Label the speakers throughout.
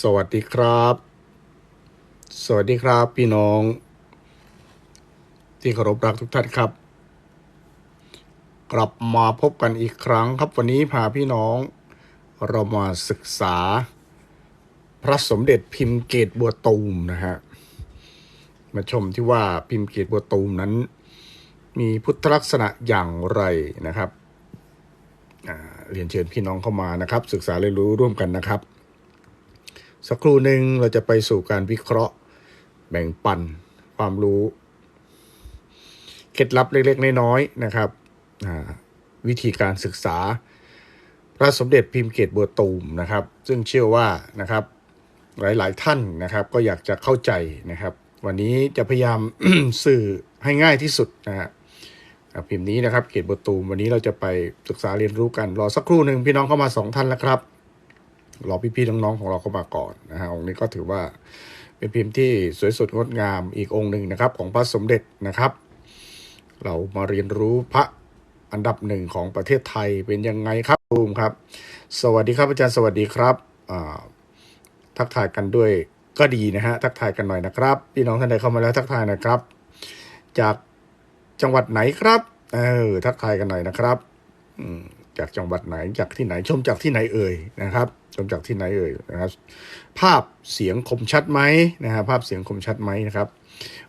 Speaker 1: สวัสดีครับ สวัสดีครับพี่น้อง ที่เคารพรักทุกท่านครับ กลับมาพบกันอีกครั้งครับวันนี้พาพี่น้อง เรามาศึกษา พระสมเด็จพิมพ์เกตบัวตูมนะฮะมาชมที่ว่าพิมพ์เกตบัวตูมนั้น มีพุทธลักษณะอย่างไรนะครับเรียนเชิญพี่น้องเข้ามานะครับ ศึกษาเรียนรู้ร่วมกันนะครับ สักครู่หนึ่งเราจะไปสู่การวิเคราะห์ แบ่งปันความรู้ เคล็ดลับเล็กๆ น้อยๆนะครับ วิธีการศึกษา พระสมเด็จพิมพ์เกตบัวตูมนะครับ ซึ่งเชื่อว่านะครับหลายๆท่านนะครับก็อยากจะเข้าใจนะครับ วันนี้จะพยายามสื่อให้ง่ายที่สุดนะฮะอ่าพิมพ์นี้นะครับเกตบัวตูมวันนี้เราจะไปศึกษาเรียนรู้กันรอสักครู่หนึ่งพี่น้องเข้ามาสองท่านแล้วครับ รอพี่ๆน้องๆของเราเข้ามาก่อนนะฮะองค์นี้ก็ถือว่าเป็นพิมพ์ที่สวยสดงดงามอีกองค์หนึ่งนะครับ ของพระสมเด็จนะครับ เรามาเรียนรู้พระอันดับหนึ่งของประเทศไทยเป็นยังไงครับบูมครับ สวัสดีครับอาจารย์สวัสดีครับทักทายกันด้วยก็ดีนะฮะทักทายกันหน่อยนะครับพี่น้องท่านใดเข้ามาแล้วทักทายนะครับ จากจังหวัดไหนครับเออทักทายกันหน่อยนะครับอืม จากจังหวัดไหนจากที่ไหนชมจากที่ไหนเอ่ยนะครับ ชมจากที่ไหนเอ่ยนะครับ ภาพเสียงคมชัดไหมนะฮะภาพเสียงคมชัดไหมนะครับ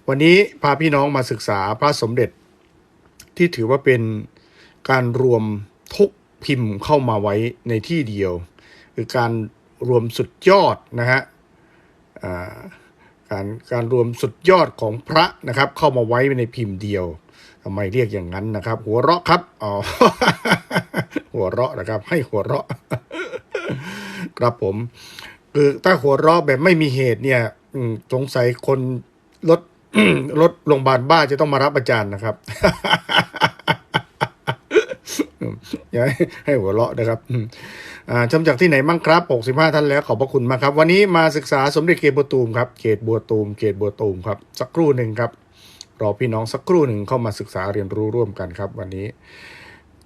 Speaker 1: วันนี้พาพี่น้องมาศึกษาพระสมเด็จ ที่ถือว่าเป็นการรวมทุกพิมพ์เข้ามาไว้ในที่เดียว คือการรวมสุดยอดนะฮะการการรวมสุดยอดของพระนะครับ เข้ามาไว้ในพิมพ์เดียวทำไมเรียกอย่างนั้นนะครับ หัวเราะครับอ๋อ หัวเราะนะครับ ให้หัวเราะ ครับผมคือถ้าหัวเราะแบบไม่มีเหตุเนี่ยสงสัยคนรถรถโรงพยาบาลบ้าจะต้องมารับอาจารย์นะครับอย่าให้หัวเราะนะครับชมจากที่ไหนมั่งครับ 65 ท่านแล้วขอบพระคุณมากครับ วันนี้มาศึกษาสมเด็จเกตบัวตูมครับ เกตบัวตูม เกตบัวตูมครับ สักครู่หนึ่งครับ รอพี่น้องสักครู่หนึ่งเข้ามาศึกษาเรียนรู้ร่วมกันครับ วันนี้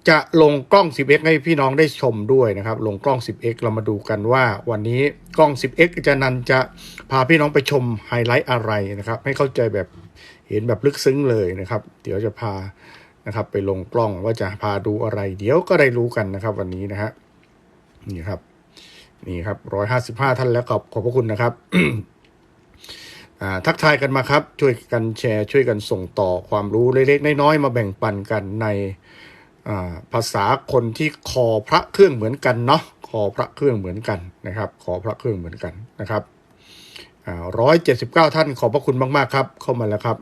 Speaker 1: จะลงกล้อง 10x ให้พี่น้องได้ชมด้วยนะครับ ลงกล้อง 10x เรามาดูกันว่า วันนี้กล้อง 10x จารย์นันจะพาพี่น้องไปชมไฮไลท์อะไรนะครับ ให้เข้าใจแบบเห็นแบบลึกซึ้งเลยนะครับ เดี๋ยวจะพานะครับ ไปลงกล้องว่าจะพาดูอะไร เดี๋ยวก็ได้รู้กันนะครับ วันนี้นะฮะนี่ครับ นี่ครับร้อยห้าสิบห้าท่านแล้วขอบขอบพระคุณนะครับอ่าทักทายกันมาครับ ช่วยกันแชร์ ช่วยกันส่งต่อความรู้เล็กๆน้อยๆมาแบ่งปันกันใน ภาษาคนที่คอพระเครื่องเหมือนกันเนาะคอพระเครื่องเหมือนกันนะครับคอพระเครื่องเหมือนกันนะครับร้อยเจ็ดสิบเก้าท่านขอบพระคุณมาก ๆ ครับ เข้ามาแล้วครับ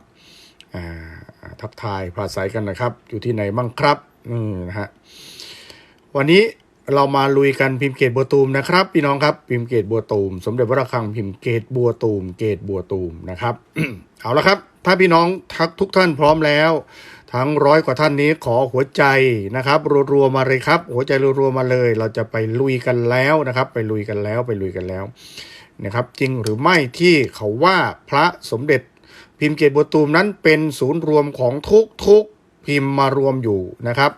Speaker 1: ทักทายภาษากันนะครับ อยู่ที่ไหนบ้างครับอืมนะฮะวันนี้เรามาลุยกันพิมพ์เกตบัวตูมนะครับ พี่น้องครับพิมพ์เกตบัวตูม สมเด็จพระระฆังพิมพ์เกตบัวตูม เกตบัวตูมนะครับ เอาละครับ ถ้าพี่น้องทักทุกท่านพร้อมแล้ว ทั้งร้อยกว่าท่านนี้ขอหัวใจนะครับรัวๆมาเลยครับ หัวใจรัวๆมาเลย เราจะไปลุยกันแล้วนะครับ ไปลุยกันแล้วไปลุยกันแล้วนะครับ จริงหรือไม่ที่เขาว่าพระสมเด็จพิมพ์เกตบัวตูมนั้นเป็นศูนย์รวมของทุกทุกๆพิมพ์มารวมอยู่นะครับ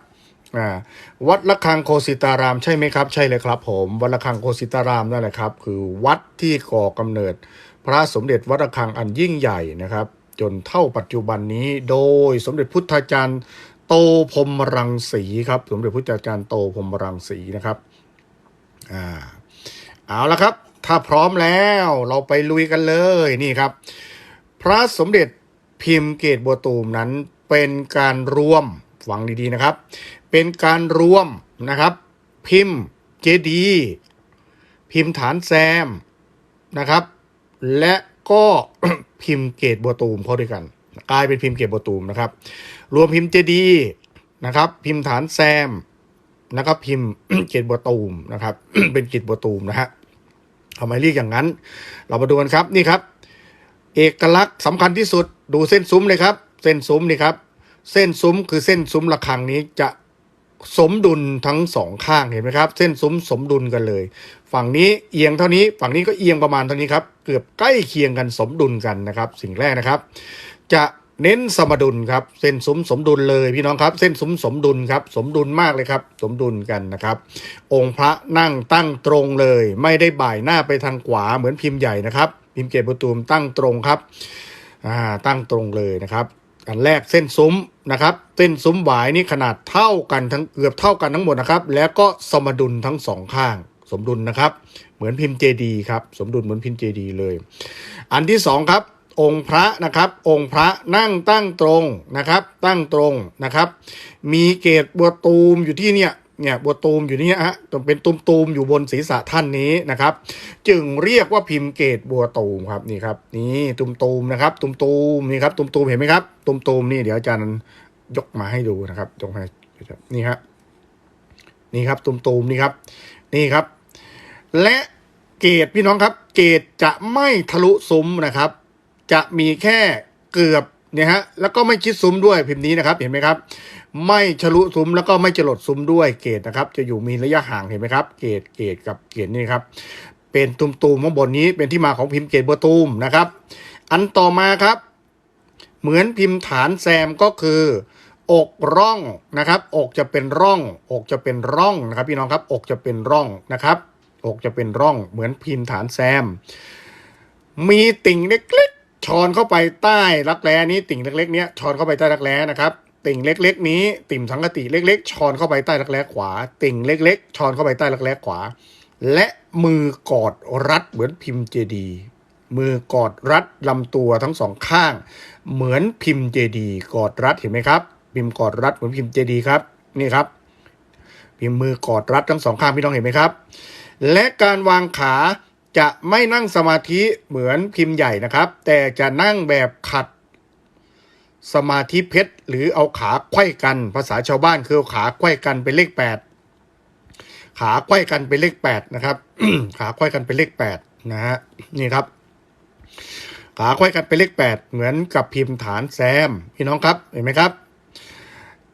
Speaker 1: วัดละคังโคสิตารามใช่ไหมครับ ใช่เลยครับ ผมวัดละคังโคสิตารามนั่นแหละครับ คือวัดที่ก่อกำเนิด พระสมเด็จวัดระฆังอันยิ่งใหญ่นะครับ จนเท่าปัจจุบันนี้ โดยสมเด็จพุทธาจารย์โตพรมรังสีครับ สมเด็จพุทธาจารย์โตพรมรังสีนะครับอ่าเอาละครับ ถ้าพร้อมแล้วเราไปลุยกันเลยนี่ครับ พระสมเด็จพิมพ์เกตบัวตูมนั้นเป็นการรวมฟังดีๆนะครับ เป็นการรวมนะครับ พิมพ์เจดี พิมพ์ฐานแซมนะครับ และ ก็พิมพ์เกตบัวตูมเข้าด้วยกัน กลายเป็นพิมพ์เกตบัวตูมนะครับ รวมพิมพ์เจดีย์นะครับ พิมพ์ฐานแซมนะครับพิมพ์เกตบัวตูมนะครับ เป็นเกตบัวตูมนะฮะทำไมเรียกอย่างนั้น เรามาดูกันครับนี่ครับ เอกลักษณ์สำคัญที่สุดดูเส้นซุ้มเลยครับ เส้นซุ้มนี่ครับ เส้นซุ้มคือเส้นซุ้มระฆังนี้จะ สมดุลทั้งสองข้างเห็นไหมครับ เส้นซุ้มสมดุลกันเลย ฝั่งนี้เอียงเท่านี้ฝั่งนี้ก็เอียงประมาณเท่านี้ครับเกือบใกล้เคียงกันสมดุลกันนะครับ สิ่งแรกนะครับ จะเน้นสมดุลครับ เส้นซุ้มสมดุลเลยพี่น้องครับ เส้นซุ้มสมดุลครับ สมดุลมากเลยครับ สมดุลกันนะครับ องค์พระนั่งตั้งตรงเลย ไม่ได้บ่ายหน้าไปทางขวาเหมือนพิมพ์ใหญ่นะครับ พิมพ์เกตประตูมตั้งตรงครับอ่าตั้งตรงเลยนะครับ อันแรกเส้นซุ้มนะครับ เส้นซุ้มหวายนี่ขนาดเท่ากันทั้งเกือบเท่ากันทั้งหมดนะครับ แล้วก็สมดุลทั้งสองข้าง สมดุลนะครับ เหมือนพิมพ์เจดีครับสมดุลเหมือนพิมพ์เจดีเลย อันที่สองครับ องค์พระนะครับ องค์พระนั่งตั้งตรงนะครับ ตั้งตรงนะครับ มีเกศบัวตูมอยู่ที่เนี่ย เนี่ยบัวตูมอยู่นี่ฮะตเป็นตูมตูมอยู่บนศีรษะท่านนี้นะครับ จึงเรียกว่าพิมพ์เกตบัวตูมครับนี่ครับ นี่ตุมตูมนะครับตุมตูมนี่ครับตุมตูมเห็นไหมครับตุมตูมนี่เดี๋ยวอาจารย์ยกมาให้ดูนะครับยกมาให้นี่ครับนี่ครับตุมตูมนี่ครับ นี่ครับ และเกตพี่น้องครับ เกตจะไม่ทะลุซุ้มนะครับ จะมีแค่เกือบเนี่ยฮะแล้วก็ไม่ชิดซุ้มด้วยพิมพ์นี้นะครับ เห็นไหมครับ ไม่ทะลุซุ้มแล้วก็ไม่จรดซุ้มด้วยเกตนะครับ จะอยู่มีระยะห่างเห็นไหมครับ เกตเกตกับเกตนี่ครับ เป็นตุมตูมข้างบนนี้เป็นที่มาของพิมพ์เกตบัวตูมนะครับ อันต่อมาครับ เหมือนพิมพ์ฐานแซมก็คือ อกร่องนะครับ อกจะเป็นร่อง อกจะเป็นร่องนะครับ พี่น้องครับ อกจะเป็นร่องนะครับ อกจะเป็นร่อง เหมือนพิมพ์ฐานแซม มีติ่งเล็กๆช้อนเข้าไปใต้รักแร้นี้ติ่งเล็กๆเนี้ยช้อนเข้าไปใต้รักแร้นะครับ ติ่งเล็ก ๆ นี้ติ่มสังกติเล็ก ๆชอนเข้าไปใต้รักแร้ขวา ติ่งเล็ก ๆชอนเข้าไปใต้รักแร้ขวา และมือกอดรัดเหมือนพิมพ์เจดีย์มือกอดรัดลำตัวทั้งสองข้าง เหมือนพิมพ์เจดีย์กอดรัดเห็นไหมครับ พิมพ์กอดรัดเหมือนพิมพ์เจดีย์ครับนี่ครับ พิมพ์มือกอดรัดทั้งสองข้างพี่น้องเห็นไหมครับ และการวางขาจะไม่นั่งสมาธิเหมือนพิมพ์ใหญ่นะครับ แต่จะนั่งแบบขัด สมาธิเพชร หรือเอาขาไขว้กัน ภาษาชาวบ้านคือเอาขาไขว้กันเป็นเลขแปดขาไขว้กันเป็นเลขแปดนะครับขาไขว้กันเป็นเลขแปดนะฮะนี่ครับ ขาไขว้กันเป็นเลขแปดเหมือนกับพิมพ์ฐานแซมพี่น้องครับเห็นไหมครับ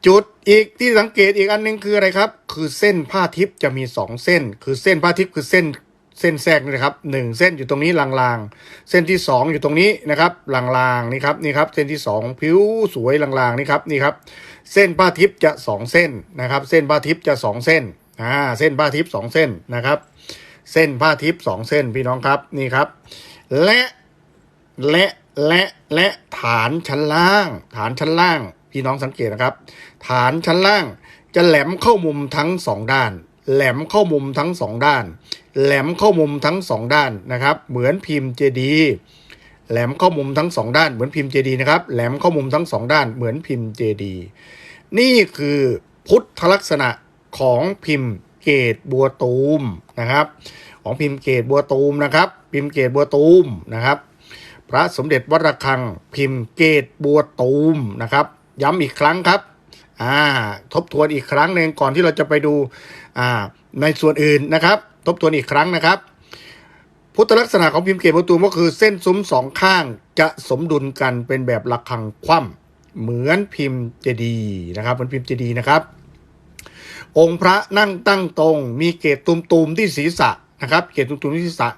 Speaker 1: จุดอีกที่สังเกตอีกอันหนึงคืออะไรครับ คือเส้นผ้าทิพย์จะมีสองเส้น คือเส้นผ้าทิพย์คือเส้น เส้นแทรกนี่นะครับหนึ่งเส้นอยู่ตรงนี้ลางๆ เส้นที่สองอยู่ตรงนี้นะครับลางๆนี่ครับนี่ครับเส้นที่สองผิวสวยลางๆนี่ครับนี่ครับเส้นผ้าทิพย์จะสองเส้นนะครับ เส้นผ้าทิพย์จะสองเส้นอ่าเส้นผ้าทิพย์สองเส้นนะครับ เส้นผ้าทิพย์สองเส้นพี่น้องครับนี่ครับ และและและและฐานชั้นล่าง ฐานชั้นล่าง พี่น้องสังเกตนะครับ ฐานชั้นล่างจะแหลมเข้ามุมทั้งสองด้าน แหลมเข้ามุมทั้งสองด้าน แหลมเข้ามุมทั้งสองด้านนะครับ เหมือนพิมพ์เจดีแหลมเข้ามุมทั้งสองด้านเหมือนพิมพ์เจดีนะครับ แหลมเข้ามุมทั้งสองด้านเหมือนพิมพ์เจดีนี่คือพุทธลักษณะของพิมพ์เกตบัวตูมนะครับ ของพิมพ์เกตบัวตูมนะครับ พิมพ์เกตบัวตูมนะครับ พระสมเด็จวัดระฆัง พิมพ์เกตบัวตูมนะครับ ย้ำอีกครั้งครับอ่าทบทวนอีกครั้งหนึ่งก่อนที่เราจะไปดู ในส่วนอื่นนะครับ ทบทวนอีกครั้งนะครับ พุทธลักษณะของพิมพ์เกตบัวตูก็คือเส้นซุ้มสองข้างจะสมดุลกันเป็นแบบระฆังคว่ำเหมือนพิมพ์เจดีย์นะครับเหมือนพิมพ์เจดีย์นะครับ องค์พระนั่งตั้งตรง มีเกตตุมๆที่ศีรษะนะครับ เกตตุมๆที่ศีรษะ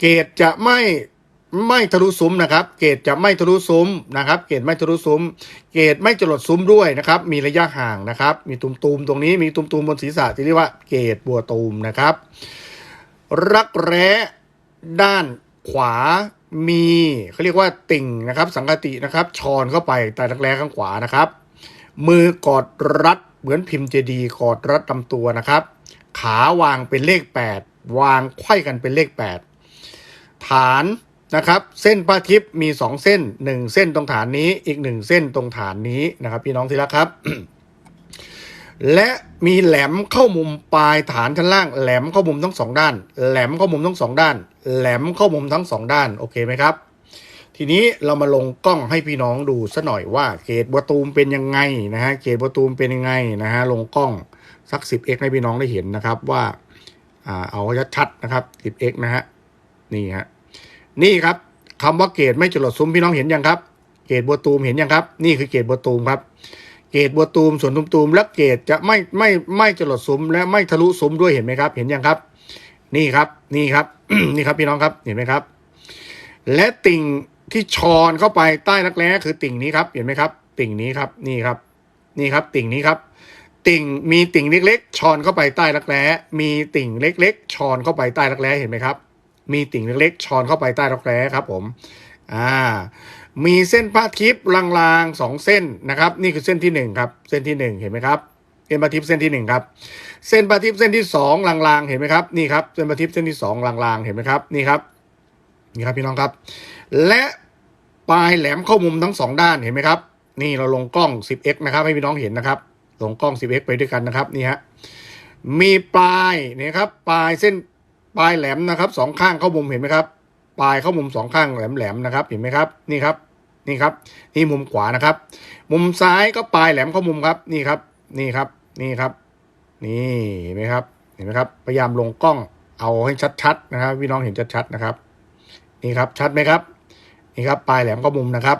Speaker 1: เกตจะไม่ ไม่ทะลุซุ้มนะครับ เกตจะไม่ทะลุซุ้มนะครับ เกตไม่ทะลุซุ้ม เกตไม่จรดซุ้มด้วยนะครับ มีระยะห่างนะครับ มีตุมๆตรงนี้มีตุมๆบนศีรษะที่เรียกว่าเกตบัวตูมนะครับ รักแร้ด้านขวามีเขาเรียกว่าติ่งนะครับ สังกตินะครับชอนเข้าไปใต้รักแร้ข้างขวานะครับ มือกอดรัดเหมือนพิมพ์เจดีย์กอดรัดลำตัวนะครับ ขาวางเป็นเลข 8 วางไขว้กันเป็นเลข 8 ฐาน นะครับ เส้นผ้าทิพย์มี2เส้น1เส้นตรงฐานนี้อีก1เส้นตรงฐานนี้นะครับ พี่น้องที่รักครับ และมีแหลมเข้ามุมปลายฐานชั้นล่าง แหลมเข้ามุมทั้งสองด้าน แหลมเข้ามุมทั้งสองด้าน แหลมเข้ามุมทั้งสองด้านโอเคไหมครับ ทีนี้เรามาลงกล้องให้พี่น้องดูซะหน่อยว่าเกตบัวตูมเป็นยังไงนะฮะเกตบัวตูมเป็นยังไงนะฮะลงกล้องสัก 10x ให้พี่น้องได้เห็นนะครับว่าอ่าเอาชัดๆนะครับ 10x นะฮะนี่ฮะ นี่ครับคำว่าเกตไม่จรดซุ้มพี่น้องเห็นยังครับ เกตบัวตูมเห็นยังครับ นี่คือเกตบัวตูมครับ เกตบัวตูมส่วนตุมตูมและเกตจะไม่ไม่ไม่จรดซุ้มและไม่ทะลุซุ้มด้วยเห็นไหมครับ เห็นยังครับ นี่ครับนี่ครับนี่ครับพี่น้องครับเห็นไหมครับ และติ่งที่ชอนเข้าไปใต้รักแร้คือติ่งนี้ครับ เห็นไหมครับ ติ่งนี้ครับนี่ครับ นี่ครับ ติ่งนี้ครับติ่งมีติ่งเล็ก ๆ ชอนเข้าไปใต้รักแร้มีติ่งเล็ก ๆ ชอนเข้าไปใต้รักแร้เห็นไหมครับ มีติ่งเล็กๆชอนเข้าไปใต้รักแร้ครับผมอ่ามีเส้นผ้าทิพย์ลางๆสองเส้นนะครับ นี่คือเส้นที่หนึ่งครับ เส้นที่หนึ่งเห็นไหมครับเส้นผ้าทิพย์เส้นที่หนึ่งครับ เส้นประทิปเส้นที่สองลางๆ เห็นไหมครับ นี่ครับ เส้นประทิปเส้นที่สองลางๆ เห็นไหมครับ นี่ครับ นี่ครับพี่น้องครับ และปลายแหลมเข้ามุมทั้งสองด้านเห็นไหมครับ นี่เราลงกล้อง 10x นะครับ ให้พี่น้องเห็นนะครับ ลงกล้อง 10x ไปด้วยกันนะครับ นี่ฮะ มีปลายนี่ครับ ปลายเส้น ปลายแหลมนะครับสองข้างเข้ามุมเห็นไหมครับ ปลายเข้ามุมสองข้างแหลมๆนะครับ เห็นไหมครับนี่ครับนี่ครับ นี่มุมขวานะครับ มุมซ้ายก็ปลายแหลมเข้ามุมครับนี่ครับ นี่ครับนี่ครับ นี่เห็นไหมครับ เห็นไหมครับ พยายามลงกล้องเอาให้ชัดๆนะครับพี่น้องเห็นชัดๆนะครับ นี่ครับชัดไหมครับนี่ครับปลายแหลมก็มุมนะครับ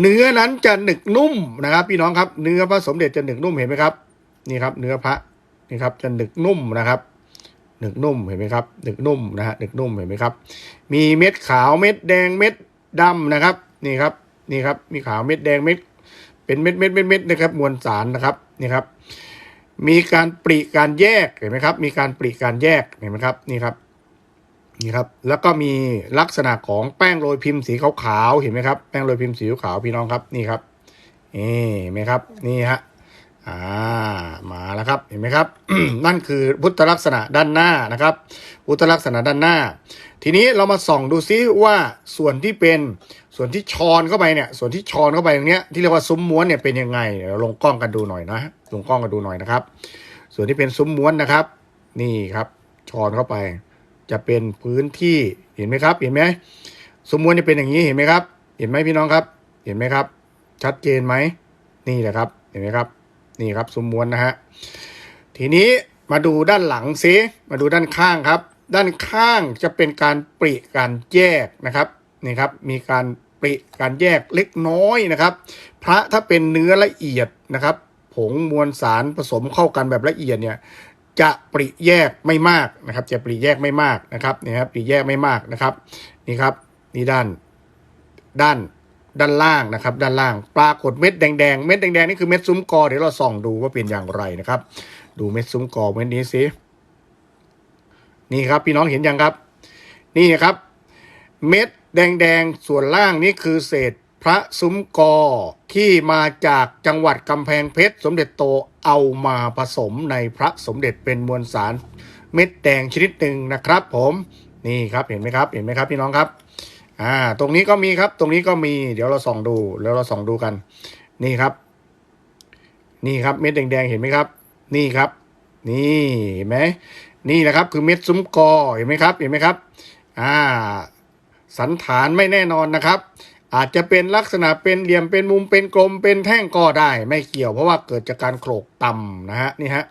Speaker 1: เนื้อนั้นจะหนึกนุ่มนะครับ พี่น้องครับ เนื้อพระสมเด็จจะหนึกนุ่มเห็นไหมครับ นี่ครับ เนื้อพระนี่ครับจะหนึกนุ่มนะครับ หนึกนุ่มเห็นไหมครับหนึกนุ่มนะฮะหนึกนุ่มเห็นไหมครับ มีเม็ดขาวเม็ดแดงเม็ดดำนะครับนี่ครับนี่ครับมีขาวเม็ดแดงเม็ดเป็นเม็ดเม็ดเม็ดเม็ดนะครับมวลสารนะครับนี่ครับ มีการปริการแยกเห็นไหมครับ มีการปริการแยกเห็นไหมครับนี่ครับนี่ครับแล้วก็มีลักษณะของแป้งโรยพิมพ์สีขาวๆเห็นไหมครับแป้งโรยพิมพ์สีขาวพี่น้องครับนี่ครับนี่เห็นไหมครับนี่ฮะ อ่ามาแล้วครับเห็นไหมครับ นั่นคือพุทธลักษณะด้านหน้านะครับ พุทธลักษณะด้านหน้า ทีนี้เรามาส่องดูซิว่าส่วนที่เป็นส่วนที่ชอนเข้าไปเนี่ย ส่วนที่ชอนเข้าไปตรงเนี้ยที่เรียกว่าซุ้มม้วนเนี่ยเป็นยังไงเดี๋ยวลงกล้องกันดูหน่อยนะลงกล้องกันดูหน่อยนะครับ ส่วนที่เป็นซุ้มม้วนนะครับ นี่ครับชอนเข้าไป จะเป็นพื้นที่เห็นไหมครับ เห็นไหมซุ้มม้วนจะเป็นอย่างนี้เห็นไหมครับ เห็นไหมพี่น้องครับ เห็นไหมครับ ชัดเจนไหมนี่แหละครับ เห็นไหมครับ นี่ครับซุ้มม้วนนะฮะทีนี้มาดูด้านหลังซิมาดูด้านข้างครับ ด้านข้างจะเป็นการปริการแยกนะครับนี่ครับมีการปริการแยกเล็กน้อยนะครับ พระถ้าเป็นเนื้อละเอียดนะครับผงมวลสารผสมเข้ากันแบบละเอียดเนี่ยจะปริแยกไม่มากนะครับ จะปริแยกไม่มากนะครับนี่ครับปริแยกไม่มากนะครับนี่ครับนี่ด้านด้าน ด้านล่างนะครับ ด้านล่างปรากฏเม็ดแดงๆ เม็ดแดงๆนี่คือเม็ดซุ้มกอเดี๋ยวเราส่องดูว่าเป็นอย่างไรนะครับ ดูเม็ดซุ้มกอเม็ดนี้สินี่ครับพี่น้องเห็นยังครับ นี่นะครับ เม็ดแดงๆส่วนล่างนี่คือเศษพระซุ้มกอที่มาจากจังหวัดกำแพงเพชร สมเด็จโตเอามาผสมในพระสมเด็จเป็นมวลสาร เม็ดแดงชนิดหนึ่งนะครับ ผมนี่ครับเห็นไหมครับ เห็นไหมครับพี่น้องครับ อ่า ตรงนี้ก็มีครับ ตรงนี้ก็มี เดี๋ยวเราส่องดูแล้วเราส่องดูกัน นี่ครับ นี่ครับเม็ดแดงๆเห็นไหมครับ นี่ครับ นี่เห็นไหมนี่นะครับ คือเม็ดซุ้มกอเห็นไหมครับ เห็นไหมครับ อ่า สันฐานไม่แน่นอนนะครับ อาจจะเป็นลักษณะเป็นเหลี่ยมเป็นมุมเป็นกลมเป็นแท่งก็ได้ ไม่เกี่ยวเพราะว่าเกิดจากการโขลกต่ำนะฮะนี่ฮะ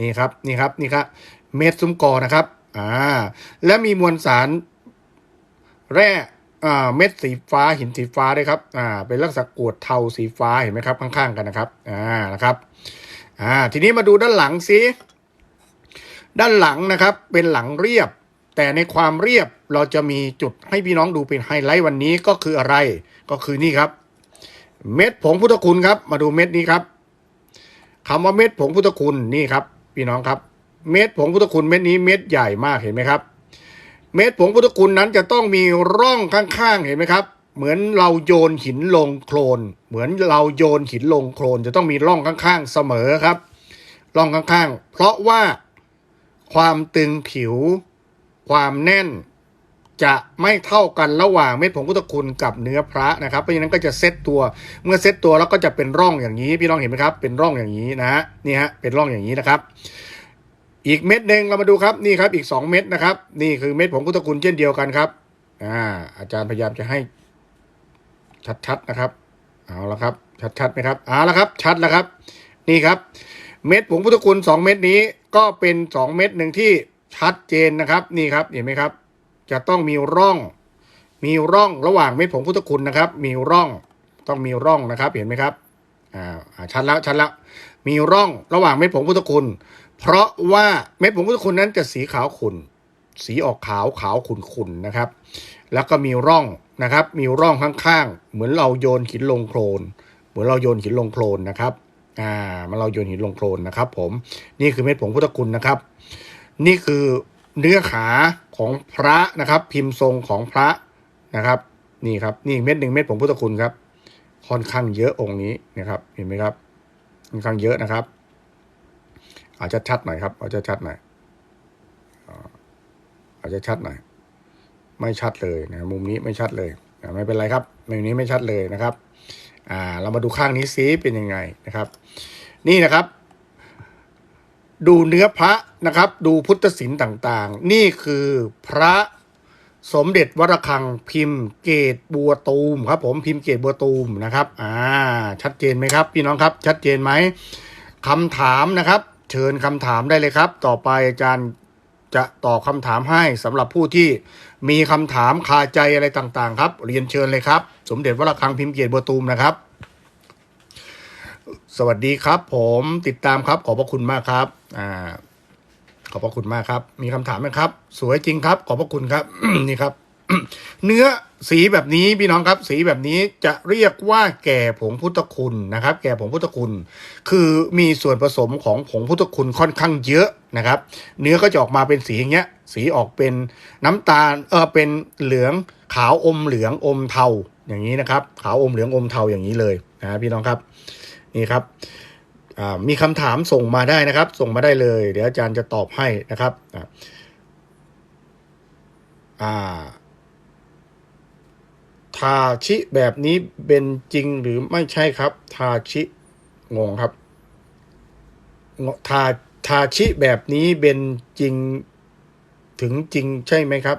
Speaker 1: นี่ครับนี่ครับนี่ครับ เม็ดซุ้มกอนะครับ อ่า และมีมวลสาร แร่เม็ดสีฟ้าหินสีฟ้าด้วยครับอ่าเป็นลักษณะกรวดเทาสีฟ้าเห็นไหมครับข้างๆกันนะครับอ่านะครับอ่าทีนี้มาดูด้านหลังสิด้านหลังนะครับเป็นหลังเรียบ แต่ในความเรียบเราจะมีจุดให้พี่น้องดูเป็นไฮไลท์วันนี้ก็คืออะไรก็คือนี่ครับ เม็ดผงพุทธคุณครับ มาดูเม็ดนี้ครับคำว่าเม็ดผงพุทธคุณนี่ครับ พี่น้องครับ เม็ดผงพุทธคุณเม็ดนี้เม็ดใหญ่มากเห็นไหมครับ เม็ดผงพุทธคุณนั้นจะต้องมีร่องข้างๆ เห็นไหมครับ เหมือนเราโยนหินลงโคลน เหมือนเราโยนหินลงโคลน จะต้องมีร่องข้างๆ เสมอครับ ร่องข้างๆ เพราะว่าความตึงผิว ความแน่น จะไม่เท่ากันระหว่างเม็ดผงพุทธคุณกับเนื้อพระนะครับ เพราะฉะนั้นก็จะเซตตัว เมื่อเซตตัวแล้วก็จะเป็นร่องอย่างนี้ พี่น้องเห็นไหมครับ เป็นร่องอย่างนี้นะฮะนี่ฮะ เป็นร่องอย่างนี้นะครับ อีกเม็ดหนึ่งเรามาดูครับนี่ครับอีก 2 เม็ดนะครับ นี่คือเม็ดผงพุทธคุณเช่นเดียวกันครับอ่าอาจารย์พยายามจะให้ ชัดๆนะครับ เอาละครับ ชัดๆไหมครับเอาละครับ ชัดแล้วครับ นี่ครับ เม็ดผงพุทธคุณสองเม็ดนี้ก็เป็นสองเม็ดหนึ่งที่ชัดเจนนะครับ นี่ครับเห็นไหมครับ จะต้องมีร่อง มีร่องระหว่างเม็ดผงพุทธคุณนะครับ มีร่องต้องมีร่องนะครับ เห็นไหมครับอ่าชัดแล้วชัดแล้วมีร่องระหว่างเม็ดผงพุทธคุณ เพราะว่าเม็ดผงพุทธคุณนั้นจะสีขาวขุ่นสีออกขาวขาวขุ่นๆนะครับ แล้วก็มีร่องนะครับ มีร่องข้างๆ เหมือนเราโยนหินลงโคลน เหมือนเราโยนหินลงโคลนนะครับ อ่ามันเราโยนหินลงโคลนนะครับ ผม นี่คือเม็ดผงพุทธคุณนะครับ นี่คือเนื้อขาของพระนะครับ พิมพ์ทรงของพระนะครับ นี่ครับ นี่เม็ดหนึ่งเม็ดผงพุทธคุณครับ ค่อนข้างเยอะองค์นี้นะครับ เห็นไหมครับ ค่อนข้างเยอะนะครับ อาจจะชัดหน่อยครับอาจจะชัดหน่อยอาอาจจะชัดหน่อย ไม่ชัดเลยนะมุมนี้ไม่ชัดเลยนะไม่เป็นไรครับมุมนี้ไม่ชัดเลยนะครับอ่าเรามาดูข้างนี้ซิเป็นยังไงนะครับ นี่นะครับ ดูเนื้อพระนะครับ ดูพุทธศิลป์ต่างๆ นี่คือพระสมเด็จวรคังพิมพ์เกตบัวตูมครับ ผมพิมพ์เกตบัวตูมนะครับ อ่า ชัดเจนไหมครับ พี่น้องครับ ชัดเจนไหมคำถามนะครับ เชิญคำถามได้เลยครับ ต่อไปอาจารย์จะตอบคำถามให้สำหรับผู้ที่มีคำถามคาใจอะไรต่างๆ ครับ เรียนเชิญเลยครับ สมเด็จวรคังพิมพ์เกตบัวตูมนะครับ สวัสดีครับ ผมติดตามครับ ขอบพระคุณมากครับ อ่า ขอบพระคุณมากครับ มีคำถามไหมครับ สวยจริงครับ ขอบพระคุณครับนี่ครับ เนื้อสีแบบนี้พี่น้องครับสีแบบนี้จะเรียกว่าแก่ผงพุทธคุณนะครับ แก่ผงพุทธคุณ คือมีส่วนผสมของผงพุทธคุณค่อนข้างเยอะนะครับ เนื้อก็จะออกมาเป็นสีอย่างเงี้ย สีออกเป็นน้ำตาลเออเป็นเหลืองขาวอมเหลืองอมเทาอย่างนี้นะครับ ขาวอมเหลืองอมเทาอย่างนี้เลยนะพี่น้องครับนี่ครับมีคำถามส่งมาได้นะครับ ส่งมาได้เลย เดี๋ยวอาจารย์จะตอบให้นะครับอ่า ทาชิแบบนี้เป็นจริงหรือไม่ใช่ครับ ทาชิงงครับงทาทาชิแบบนี้เป็นจริงถึงจริงใช่ไหมครับ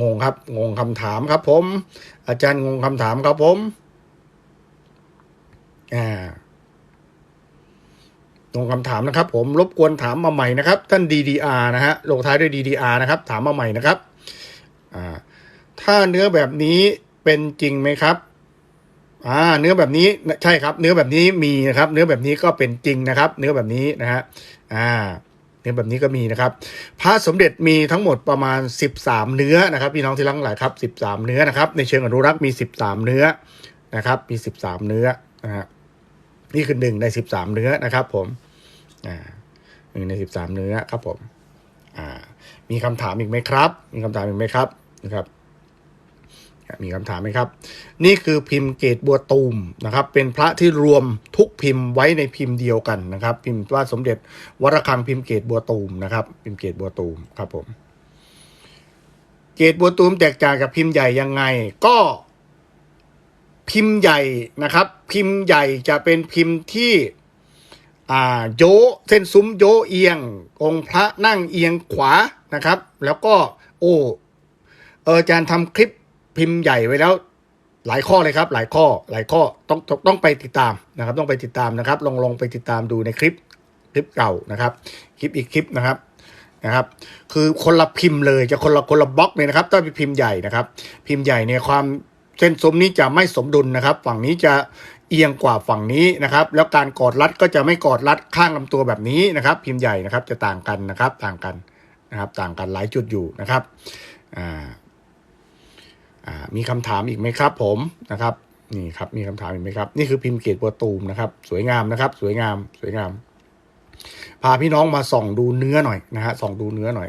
Speaker 1: งงครับ งงคำถามครับ ผม อาจารย์งงคำถามครับผมอ่าตรงคำถามนะครับ ผมรบกวนถามมาใหม่นะครับ ท่าน DDR นะฮะลงท้ายด้วย DDR นะครับ ถามมาใหม่นะครับอ่าถ้าเนื้อแบบนี้ เป็นจริงไหมครับอ่าเนื้อแบบนี้ใช่ครับ เนื้อแบบนี้มีนะครับ เนื้อแบบนี้ก็เป็นจริงนะครับ เนื้อแบบนี้นะฮะอ่า เนื้อแบบนี้ก็มีนะครับ พระสมเด็จมีทั้งหมดประมาณ 13 เนื้อนะครับพี่น้องที่รักหลายครับ 13 เนื้อนะครับ ในเชิงอนุรักษ์มี 13 เนื้อนะครับ มี 13 เนื้อนะฮะนี่คือหนึ่งใน 13 เนื้อนะครับ ผมอ่าหนึ่งในสิบสามเนื้อครับผมอ่ามีคำถามอีกไหมครับ มีคำถามอีกไหมครับนะครับ มีคำถามไหมครับ นี่คือพิมพ์เกตบัวตูมนะครับ เป็นพระที่รวมทุกพิมพ์ไว้ในพิมพ์เดียวกันนะครับ พิมพ์ว่าสมเด็จวรคังพิมพ์เกตบัวตูมนะครับ พิมพ์เกตบัวตูมครับผม เกตบัวตูมแตกต่างจากพิมพ์ใหญ่ยังไง ก็พิมพ์ใหญ่นะครับ พิมพ์ใหญ่จะเป็นพิมพ์ที่อ่าโยเส้นซุ้มโยเอียง องค์พระนั่งเอียงขวานะครับ แล้วก็โอ้เอออาจารย์ทำคลิป พิมพ์ใหญ่ไว้แล้ว หลายข้อเลยครับ หลายข้อหลายข้อต้องต้องต้องไปติดตามนะครับ ต้องไปติดตามนะครับ ลองลองไปติดตามดูในคลิปคลิปเก่านะครับ คลิปอีกคลิปนะครับนะครับ คือคนละพิมพ์เลยจะคนละคนละบล็อกเลยนะครับต้องเป็นพิมพ์ใหญ่นะครับ พิมพ์ใหญ่เนี่ยความเส้นซุ้มนี้จะไม่สมดุลนะครับ ฝั่งนี้จะเอียงกว่าฝั่งนี้นะครับ แล้วการกอดรัดก็จะไม่กอดรัดข้างลำตัวแบบนี้นะครับ พิมพ์ใหญ่นะครับจะต่างกันนะครับ ต่างกันนะครับ ต่างกันหลายจุดอยู่นะครับอ่า มีคำถามอีกไหมครับ ผมนะครับนี่ครับมีคำถามอีกไหมครับ นี่คือพิมพ์เกตบัวตูมนะครับ สวยงามนะครับ สวยงามสวยงาม พาพี่น้องมาส่องดูเนื้อหน่อยนะฮะส่องดูเนื้อหน่อย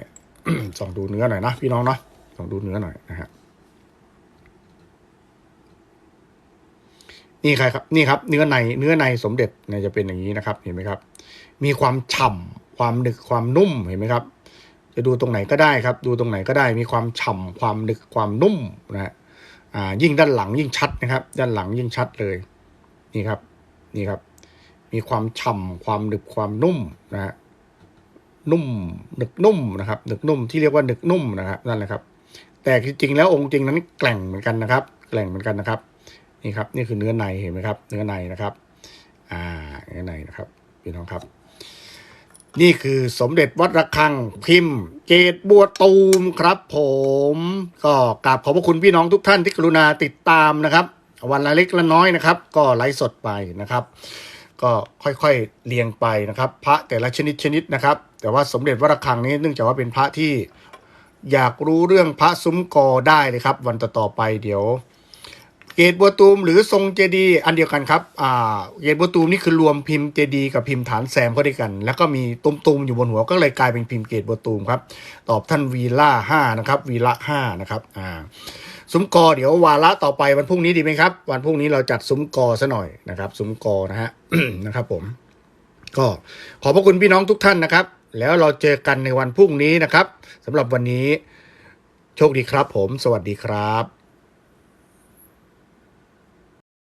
Speaker 1: ส่องดูเนื้อหน่อยนะพี่น้องเนาะส่องดูเนื้อหน่อยนะฮะนี่ใครครับนี่ครับ เนื้อในเนื้อในสมเด็จเนี่ยจะเป็นอย่างนี้นะครับ เห็นไหมครับ มีความฉ่ำความหนึกความนุ่มเห็นไหมครับ จะดูตรงไหนก็ได้ครับ ดูตรงไหนก็ได้มีความฉ่ำความหนึกความนุ่มนะฮะยิ่งด้านหลังยิ่งชัดนะครับ ด้านหลังยิ่งชัดเลยนี่ครับนี่ครับ มีความฉ่ำความหนึบความนุ่มนะฮะนุ่มหนึกนุ่มนะครับหนึกนุ่มที่เรียกว่าหนึกนุ่มนะครับนั่นแหละครับ แต่จริงๆแล้วองค์จริงนั้นแกร่งเหมือนกันนะครับ แกร่งเหมือนกันนะครับ นี่ครับ นี่คือเนื้อในเห็นไหมครับ เนื้อในนะครับ อ่าเนื้อในนะครับพี่น้องครับ นี่คือสมเด็จวัดระฆังพิมพ์ เกตบัวตูมครับผม ก็กราบขอบพระคุณพี่น้องทุกท่านที่กรุณาติดตามนะครับ วันละเล็กละน้อยนะครับ ก็ไลฟ์สดไปนะครับ ก็ค่อยๆเรียงไปนะครับ พระแต่ละชนิดชนิดนะครับ แต่ว่าสมเด็จวัดระฆังนี้เนื่องจากว่าเป็นพระที่อยากรู้เรื่องพระซุ้มกอได้เลยครับ วันต่อๆไปเดี๋ยว เกตบัวตูมหรือทรงเจดีอันเดียวกันครับอ่าเกตบัวตูมนี่คือรวมพิมพ์เจดีกับพิมพ์ฐานแซมเข้าด้วยกัน แล้วก็มีตุมๆอยู่บนหัวก็เลยกลายเป็นพิมพ์เกตบัวตูมครับ ตอบท่านวีล่าห้านะครับวีละห้านะครับอ่าซุ้มกอเดี๋ยววาระต่อไปวันพรุ่งนี้ดีไหมครับ วันพรุ่งนี้เราจัดซุ้มกอซะหน่อยนะครับซุ้มกอนะฮะนะครับ ผม ก็ขอบพระคุณพี่น้องทุกท่านนะครับ แล้วเราเจอกันในวันพรุ่งนี้นะครับสำหรับวันนี้โชคดีครับ ผม สวัสดีครับ